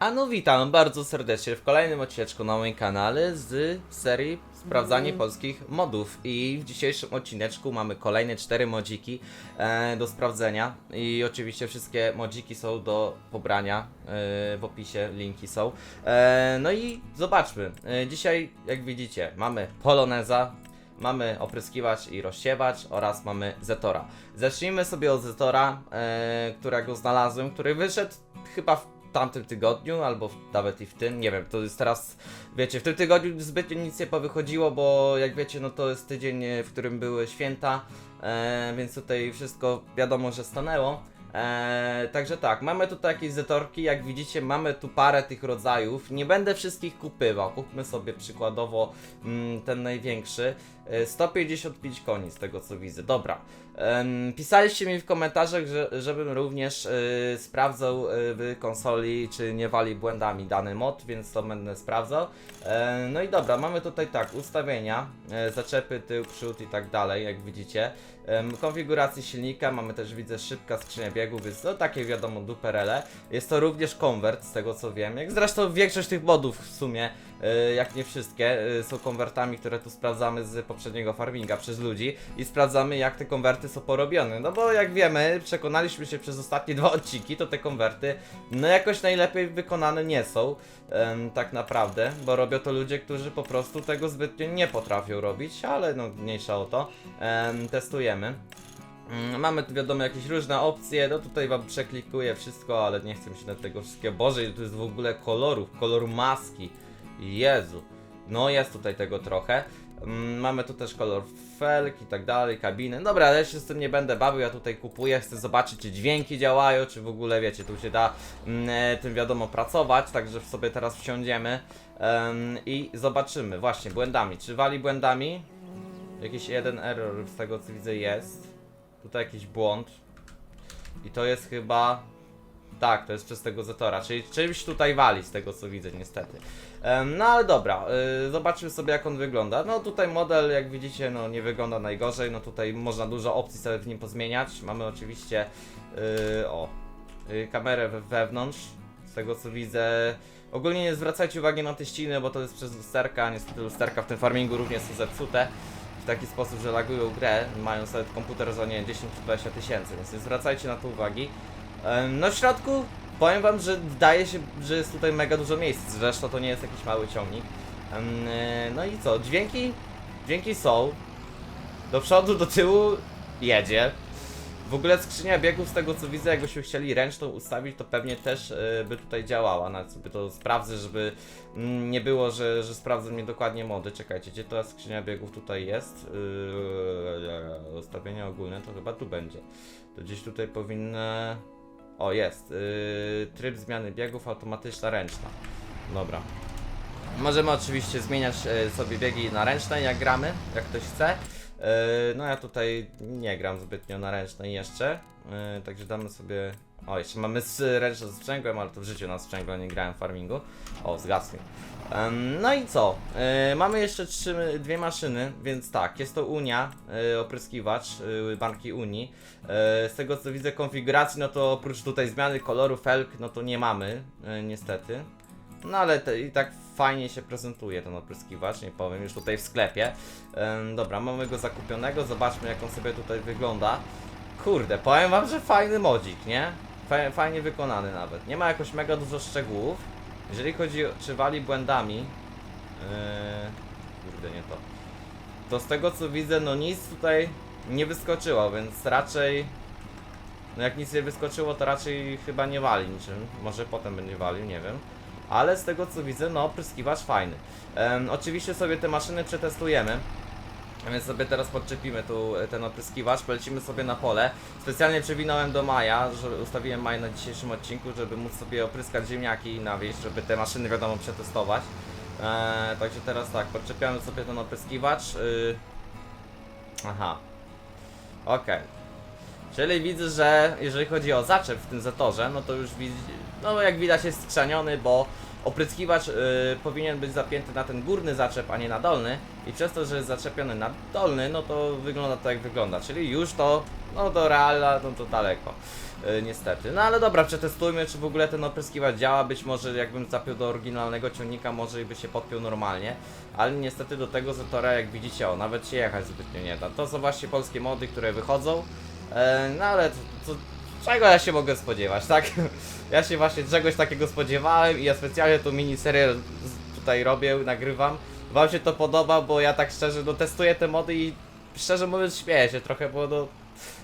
A no witam bardzo serdecznie w kolejnym odcineczku na moim kanale z serii Sprawdzanie polskich modów i w dzisiejszym odcineczku mamy kolejne cztery modziki e, do sprawdzenia i oczywiście wszystkie modziki są do pobrania e, w opisie, linki są. E, no i zobaczmy, e, dzisiaj jak widzicie mamy Poloneza, Mamy opryskiwacz i rozsiewacz oraz mamy Zetora. Zacznijmy sobie od Zetora, e, którego znalazłem, który wyszedł chyba w tamtym tygodniu, albo nawet i w tym, nie wiem, to jest teraz, wiecie, w tym tygodniu zbytnio nic nie powychodziło, bo jak wiecie, no to jest tydzień, e, w którym były święta, e, więc tutaj wszystko wiadomo, że stanęło. Eee, także tak, mamy tutaj jakieś zetorki, jak widzicie mamy tu parę tych rodzajów, nie będę wszystkich kupywał, kupmy sobie przykładowo mm, ten największy, E, 155 koni z tego co widzę, dobra. Em, pisaliście mi w komentarzach, że, żebym również e, sprawdzał e, w konsoli, czy nie wali błędami dany mod, więc to będę sprawdzał. E, no i dobra, mamy tutaj tak, ustawienia, e, zaczepy, tył, przód i tak dalej, jak widzicie. Konfiguracji silnika, mamy też widzę szybka skrzynia więc to takie wiadomo duperele. Jest to również konwert, z tego co wiem, jak zresztą większość tych modów w sumie, e, jak nie wszystkie, e, są konwertami, które tu sprawdzamy z poprzedniego farminga przez ludzi i sprawdzamy jak te konwerty są porobione. No bo jak wiemy, przekonaliśmy się przez ostatnie dwa odcinki, to te konwerty no jakoś najlepiej wykonane nie są, em, tak naprawdę, bo robią to ludzie, którzy po prostu tego zbytnio nie potrafią robić, ale no mniejsza o to, em, testujemy. Mm, Mamy tu wiadomo jakieś różne opcje, no tutaj wam przeklikuję wszystko, ale nie chcę się na tego wszystkiego. Boże, tu jest w ogóle kolorów, kolor maski. Jezu. No jest tutaj tego trochę. Mm, Mamy tu też kolor felk i tak dalej, kabiny. Dobra, ale ja się z tym nie będę bawił, ja tutaj kupuję, chcę zobaczyć czy dźwięki działają, czy w ogóle wiecie, tu się da mm, e, tym wiadomo pracować, także sobie teraz wsiądziemy em, i zobaczymy właśnie błędami. Czy wali błędami? Jakiś jeden error z tego co widzę jest. Tutaj jakiś błąd. I to jest chyba. Tak, to jest przez tego Zetora, czyli czymś tutaj wali z tego co widzę niestety. No ale dobra, y, zobaczmy sobie jak on wygląda. No tutaj model jak widzicie no nie wygląda najgorzej, no tutaj można dużo opcji sobie w nim pozmieniać. Mamy oczywiście y, o y, kamerę we- wewnątrz, z tego co widzę. Ogólnie nie zwracajcie uwagi na te ściny, bo to jest przez lusterka, niestety lusterka w tym farmingu również są zepsute w taki sposób, że lagują grę, mają sobie komputer za nie 10 czy 20 tysięcy, więc zwracajcie na to uwagi. No w środku powiem wam, że wydaje się, że jest tutaj mega dużo miejsc, zresztą to nie jest jakiś mały ciągnik. E, No i co, dźwięki? Dźwięki są. Do przodu, do tyłu jedzie. W ogóle skrzynia biegów z tego co widzę, jakbyśmy chcieli ręczną ustawić, to pewnie też e, by tutaj działała. Nawet sobie to sprawdzę, żeby mm, nie było, że, że sprawdzę mnie dokładnie mody. Czekajcie, gdzie ta skrzynia biegów tutaj jest? Yy, ustawienia ogólne to chyba tu będzie. To gdzieś tutaj powinno... O, jest. Tryb zmiany biegów, automatyczna ręczna. Dobra. Możemy oczywiście zmieniać e, sobie biegi na ręczne, jak gramy, jak ktoś chce. E, No ja tutaj nie gram zbytnio na ręcznej jeszcze, e, także damy sobie... O, jeszcze mamy z ręczne z sprzęgłem, ale to w życiu na sprzęgło nie grałem farmingu. O, zgasł No i co? E, Mamy jeszcze trzy, dwie maszyny, więc tak, jest to Unia, opryskiwacz marki Unii. Z tego co widzę konfiguracji, no to oprócz tutaj zmiany koloru felk, no to nie mamy, niestety. No ale te, i tak fajnie się prezentuje ten opryskiwacz, nie powiem, już tutaj w sklepie. Ym, dobra, mamy go zakupionego, zobaczmy jak on sobie tutaj wygląda. Kurde, powiem wam, że fajny modzik, nie? Fa fajnie wykonany nawet. Nie ma jakoś mega dużo szczegółów. Jeżeli chodzi o czy wali błędami, yy, kurde nie to. To z tego co widzę, no nic tutaj nie wyskoczyło, więc raczej no jak nic nie wyskoczyło, to raczej chyba nie wali niczym. Może potem będzie walił, nie wiem. Ale z tego co widzę, no opryskiwacz fajny. Em, oczywiście sobie te maszyny przetestujemy. Więc sobie teraz podczepimy tu e, ten opryskiwacz, polecimy sobie na pole. Specjalnie przewinąłem do maja, że ustawiłem maj na dzisiejszym odcinku, żeby móc sobie opryskać ziemniaki i nawieść, żeby te maszyny wiadomo przetestować. Eee, także teraz tak, podczepiamy sobie ten opryskiwacz. Yy... Aha. Okej. Czyli widzę, że jeżeli chodzi o zaczep w tym zatorze, no to już widzi, no jak widać jest skrzaniony, bo opryskiwacz y, powinien być zapięty na ten górny zaczep, a nie na dolny i przez to, że jest zaczepiony na dolny, no to wygląda tak jak wygląda, czyli już to, no do reala, no to daleko. y, Niestety. No ale dobra, przetestujmy, czy w ogóle ten opryskiwacz działa. Być może jakbym zapiął do oryginalnego ciągnika, może i by się podpiął normalnie. Ale niestety do tego Zetora, jak widzicie, o, nawet się jechać zbytnio nie da. To są właśnie polskie mody, które wychodzą. E, no ale to, to, czego ja się mogę spodziewać, tak? Ja się właśnie czegoś takiego spodziewałem i ja specjalnie tą miniserię tutaj robię, nagrywam. Wam się to podoba, bo ja tak szczerze, no testuję te mody i szczerze mówiąc śmieję się trochę, bo no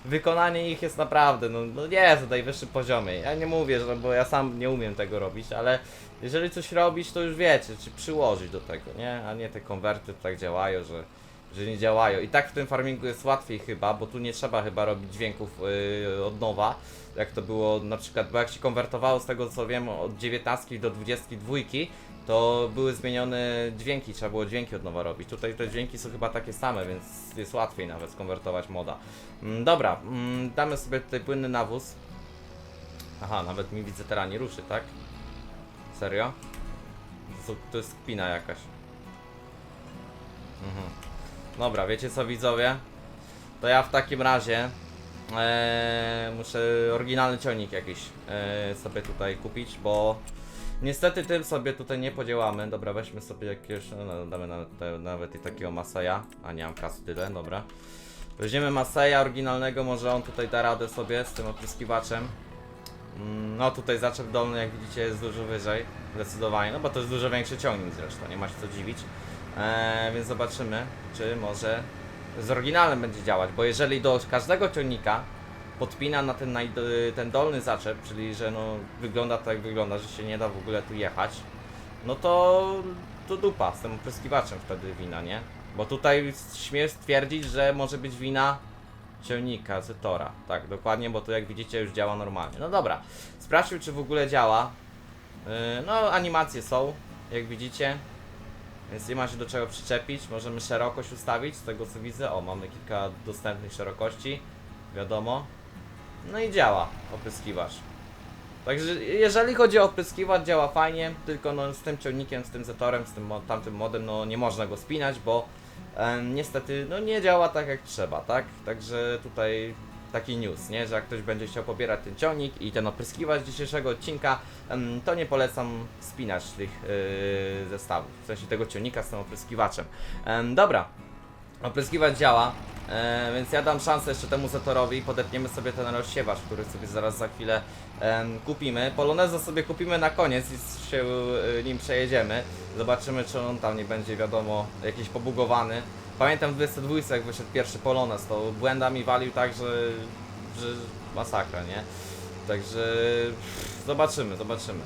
wykonanie ich jest naprawdę, no, no nie jest na najwyższym poziomie. Ja nie mówię, że bo ja sam nie umiem tego robić, ale jeżeli coś robić, to już wiecie, czy przyłożyć do tego, nie? A nie te konwerty tak działają, że, że nie działają. I tak w tym farmingu jest łatwiej chyba, bo tu nie trzeba chyba robić dźwięków yy, od nowa, jak to było na przykład, bo jak się konwertowało z tego co wiem od 19 do 22, to były zmienione dźwięki, trzeba było dźwięki od nowa robić. Tutaj te dźwięki są chyba takie same, więc jest łatwiej nawet skonwertować moda. Mm, dobra, mm, damy sobie tutaj płynny nawóz. Aha, nawet mi widzę teraz nie ruszy, tak? Serio? To, to jest kpina jakaś. Mhm. Dobra, wiecie co widzowie? To ja w takim razie e, muszę oryginalny ciągnik jakiś e, sobie tutaj kupić, bo niestety tym sobie tutaj nie podziałamy. Dobra, weźmy sobie jakiegoś, no, no, damy nawet, nawet i takiego Maseja, a nie mam kasy tyle, dobra. Weźmiemy Maseja oryginalnego, może on tutaj da radę sobie z tym opryskiwaczem. Mm, No tutaj zaczep dolny jak widzicie jest dużo wyżej, zdecydowanie, no bo to jest dużo większy ciągnik zresztą, nie ma się co dziwić. Eee, więc zobaczymy, czy może z oryginalnym będzie działać, bo jeżeli do każdego ciągnika podpina na ten, ten dolny zaczep, czyli że no wygląda tak jak wygląda, że się nie da w ogóle tu jechać, no to, to dupa z tym opryskiwaczem wtedy wina, nie? Bo tutaj śmiem stwierdzić, że może być wina ciągnika, Zetora. Tak, dokładnie, bo to jak widzicie już działa normalnie. No dobra, sprawdźmy czy w ogóle działa. Yy, no, animacje są, jak widzicie. Więc nie ma się do czego przyczepić. Możemy szerokość ustawić, z tego co widzę. O, mamy kilka dostępnych szerokości. Wiadomo. No i działa opryskiwacz. Także jeżeli chodzi o opryskiwacz, działa fajnie, tylko no z tym ciągnikiem, z tym zetorem, z tym tamtym modem, no nie można go spinać, bo em, niestety no nie działa tak jak trzeba, tak? Także tutaj taki news, nie? Że jak ktoś będzie chciał pobierać ten ciągnik i ten opryskiwacz dzisiejszego odcinka, to nie polecam spinać tych yy, zestawów, w sensie tego ciągnika z tym opryskiwaczem. Em, dobra, opryskiwacz działa, e, więc ja dam szansę jeszcze temu Zetorowi, podepniemy sobie ten rozsiewacz, który sobie zaraz za chwilę em, kupimy. Poloneza sobie kupimy na koniec i się y, nim przejedziemy. Zobaczymy, czy on tam nie będzie, wiadomo, jakiś pobugowany. Pamiętam w 22 jak wyszedł pierwszy Polonez, to błędami walił tak, że, że masakra, nie? Także zobaczymy, zobaczymy.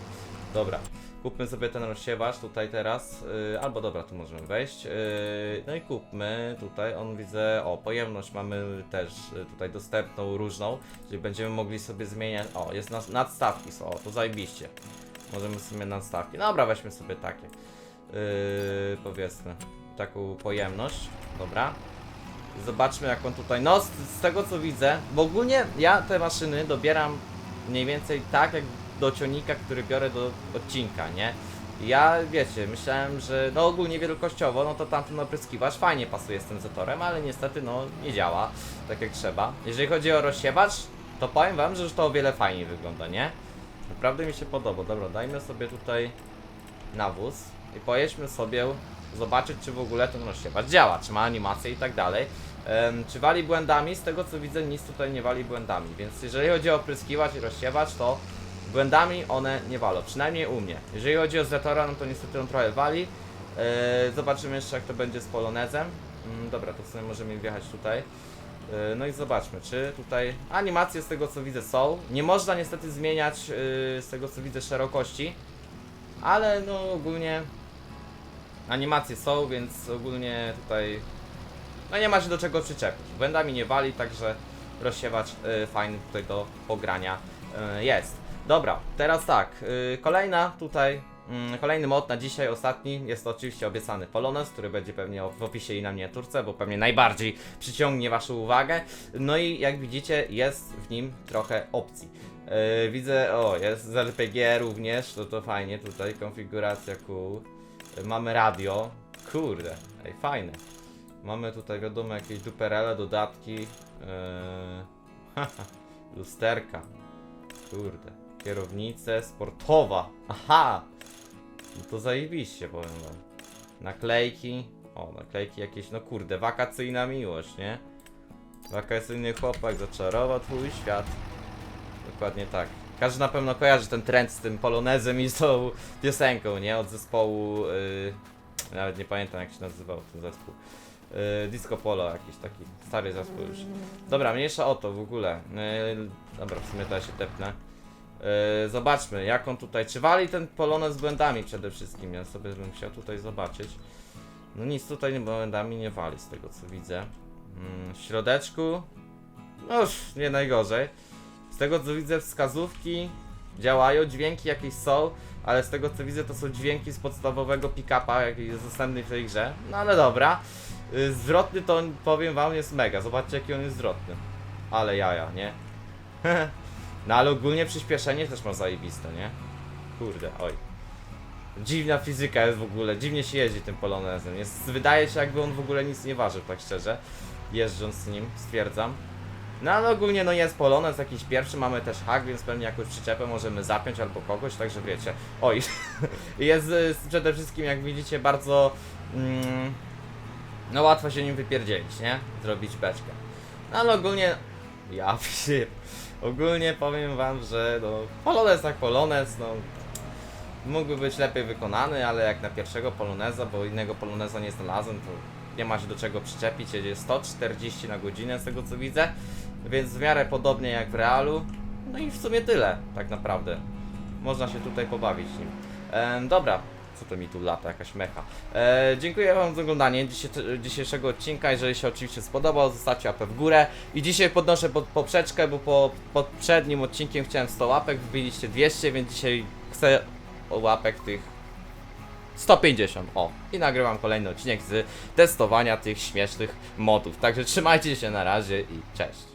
Dobra. Kupmy sobie ten rozsiewacz tutaj teraz, yy, albo dobra, tu możemy wejść. Yy, no i kupmy tutaj, on widzę, o, pojemność mamy też yy, tutaj dostępną, różną, czyli będziemy mogli sobie zmieniać, o, jest nas, nadstawki są, o, to zajebiście. Możemy sobie nadstawki, dobra, weźmy sobie takie, yy, powiedzmy, taką pojemność, dobra. Zobaczmy jak on tutaj, no z, z tego co widzę, bo ogólnie ja te maszyny dobieram mniej więcej tak jak do ciągnika, który biorę do odcinka, nie? Ja, wiecie, myślałem, że no ogólnie wielkościowo, no to tamten opryskiwacz fajnie pasuje z tym Zetorem, ale niestety no nie działa tak jak trzeba. Jeżeli chodzi o rozsiewacz, to powiem wam, że już to o wiele fajniej wygląda, nie? Naprawdę mi się podoba. Dobra, dajmy sobie tutaj nawóz i pojedźmy sobie zobaczyć, czy w ogóle ten rozsiewacz działa, czy ma animację i tak dalej. Czy wali błędami? Z tego co widzę, nic tutaj nie wali błędami, więc jeżeli chodzi o opryskiwacz i rozsiewacz, to błędami one nie walą, przynajmniej u mnie. Jeżeli chodzi o Zetora, no to niestety on trochę wali. E, zobaczymy jeszcze jak to będzie z Polonezem. Mm, dobra, to w sumie możemy wjechać tutaj. E, no i zobaczmy, czy tutaj animacje z tego co widzę są. Nie można niestety zmieniać e, z tego co widzę szerokości, ale no ogólnie animacje są, więc ogólnie tutaj no nie ma się do czego przyczepić. Błędami nie wali, także rozsiewacz y, fajny tutaj do pogrania y, jest. Dobra, teraz tak, y, kolejna tutaj, mm, kolejny mod na dzisiaj, ostatni, jest to oczywiście obiecany Polonez, który będzie pewnie w opisie i na miniaturce, bo pewnie najbardziej przyciągnie waszą uwagę. No i jak widzicie jest w nim trochę opcji. Yy, widzę, o, jest z RPG również, to to fajnie tutaj, konfiguracja cool. Mamy radio, kurde, ej, fajne. Mamy tutaj, wiadomo, jakieś duperele, dodatki. Yy, lusterka, kurde. Kierownicę sportowa, aha! No to zajebiście, powiem wam. Naklejki, o, naklejki jakieś, no kurde, wakacyjna miłość, nie? Wakacyjny chłopak zaczarował twój świat. Dokładnie tak. Każdy na pewno kojarzy ten trend z tym polonezem i z tą piosenką, nie? Od zespołu. Yy, nawet nie pamiętam jak się nazywał ten zespół. Yy, Disco Polo, jakiś taki stary zespół już. Dobra, mniejsza o to w ogóle. Yy, dobra, w sumie to ja się tepnę. Yy, zobaczmy, jak on tutaj. Czy wali ten polonez błędami przede wszystkim? Ja sobie bym chciał tutaj zobaczyć. No nic tutaj nie błędami nie wali z tego co widzę. Mm, w środeczku. No już nie najgorzej. Tego co widzę wskazówki działają, dźwięki jakieś są, ale z tego co widzę to są dźwięki z podstawowego pick-upa, jaki jest dostępny w tej grze. No ale dobra. Y, Zwrotny to powiem wam jest mega. Zobaczcie jaki on jest zwrotny. Ale jaja, nie? no ale ogólnie przyspieszenie też ma zajebiste, nie? Kurde, oj. Dziwna fizyka jest w ogóle, dziwnie się jeździ tym polonezem. Jest, wydaje się jakby on w ogóle nic nie ważył, tak szczerze. Jeżdżąc nim, stwierdzam. No ale ogólnie no jest polonez jakiś pierwszy, mamy też hak, więc pewnie jakąś przyczepę możemy zapiąć albo kogoś, także wiecie. Oj, jest y, przede wszystkim jak widzicie bardzo... Mm, no łatwo się nim wypierdzielić, nie? Zrobić beczkę. No ale ogólnie... Ja pier... Ogólnie powiem wam, że no... Polonez tak polonez, no... Mógłby być lepiej wykonany, ale jak na pierwszego poloneza, bo innego poloneza nie znalazłem, to nie ma się do czego przyczepić, jedzie 140 na godzinę z tego co widzę, więc w miarę podobnie jak w realu. No i w sumie tyle, tak naprawdę. Można się tutaj pobawić nim. Em, dobra, co to mi tu lata, jakaś mecha. E, dziękuję wam za oglądanie dzisiejszego odcinka, jeżeli się oczywiście spodobał, zostawcie łapę w górę. I dzisiaj podnoszę pod poprzeczkę, bo po poprzednim odcinkiem chciałem 100 łapek, wbiliście 200, więc dzisiaj chcę łapek tych 150, o. I nagrywam kolejny odcinek z testowania tych śmiesznych modów. Także trzymajcie się na razie i cześć.